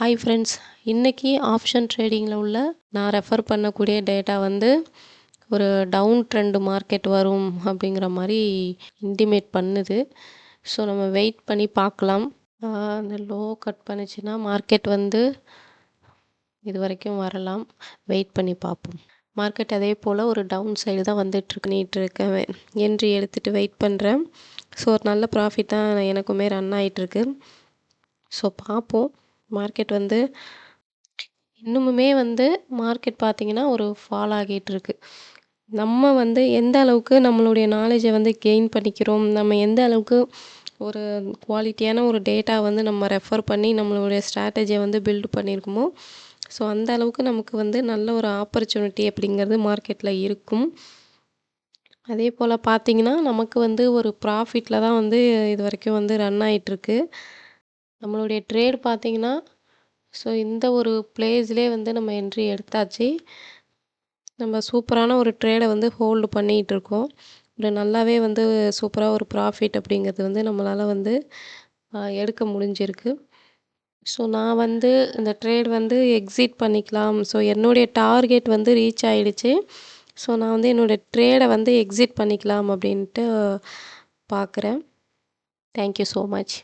Hi friends இன்றைக்கி option ட்ரேடிங்கில் உள்ள நான் ரெஃபர் பண்ணக்கூடிய டேட்டா வந்து ஒரு டவுன் ட்ரெண்டு மார்க்கெட் வரும் அப்படிங்கிற மாதிரி இன்டிமேட் பண்ணுது. ஸோ நம்ம வெயிட் பண்ணி பார்க்கலாம். அந்த லோ கட் பண்ணுச்சுன்னா மார்க்கெட் வந்து இது வரைக்கும் வரலாம். வெயிட் பண்ணி பார்ப்போம். மார்க்கெட் அதே போல் ஒரு டவுன் சைடு தான் வந்துட்டுருக்கு இருக்கேன் என்ட்ரி எடுத்துகிட்டு வெயிட் பண்ணுறேன் ஸோ ஒரு நல்ல ப்ராஃபிட் தான் எனக்குமே ரன் ஆகிட்டுருக்கு ஸோ பார்ப்போம். மார்க்கெட் வந்து இன்னுமுமே வந்து மார்க்கெட் பார்த்திங்கன்னா ஒரு ஃபால் ஆகிட்டுருக்கு நம்ம வந்து எந்த அளவுக்கு நம்மளுடைய நாலேஜை வந்து கெயின் பண்ணிக்கிறோம் நம்ம எந்த அளவுக்கு ஒரு குவாலிட்டியான ஒரு டேட்டா வந்து நம்ம ரெஃபர் பண்ணி நம்மளுடைய ஸ்ட்ராட்டஜியை வந்து பில்டு பண்ணியிருக்கோமோ ஸோ அந்த அளவுக்கு நமக்கு வந்து நல்ல ஒரு ஆப்பர்ச்சுனிட்டி அப்படிங்கிறது மார்க்கெட்டில் இருக்கும். அதே போல் பார்த்திங்கன்னா நமக்கு வந்து ஒரு ப்ராஃபிட்டில் தான் வந்து இது வரைக்கும் வந்து ரன் ஆகிட்டுருக்கு நம்மளுடைய ட்ரேட் பார்த்திங்கன்னா ஸோ இந்த ஒரு ப்ளேஸ்லேயே வந்து நம்ம என்ட்ரி எடுத்தாச்சு. நம்ம சூப்பரான ஒரு ட்ரேடை வந்து ஹோல்டு பண்ணிகிட்ருக்கோம் ஒரு நல்லாவே வந்து சூப்பராக ஒரு ப்ராஃபிட் அப்படிங்கிறது வந்து நம்மளால் வந்து எடுக்க முடிஞ்சிருக்கு. ஸோ நான் வந்து இந்த ட்ரேட் வந்து எக்ஸிட் பண்ணிக்கலாம். ஸோ என்னுடைய டார்கெட் வந்து ரீச் ஆகிடுச்சு ஸோ நான் வந்து என்னோடய ட்ரேடை வந்து எக்ஸிட் பண்ணிக்கலாம் அப்படின்ட்டு பார்க்குறேன். Thank you so much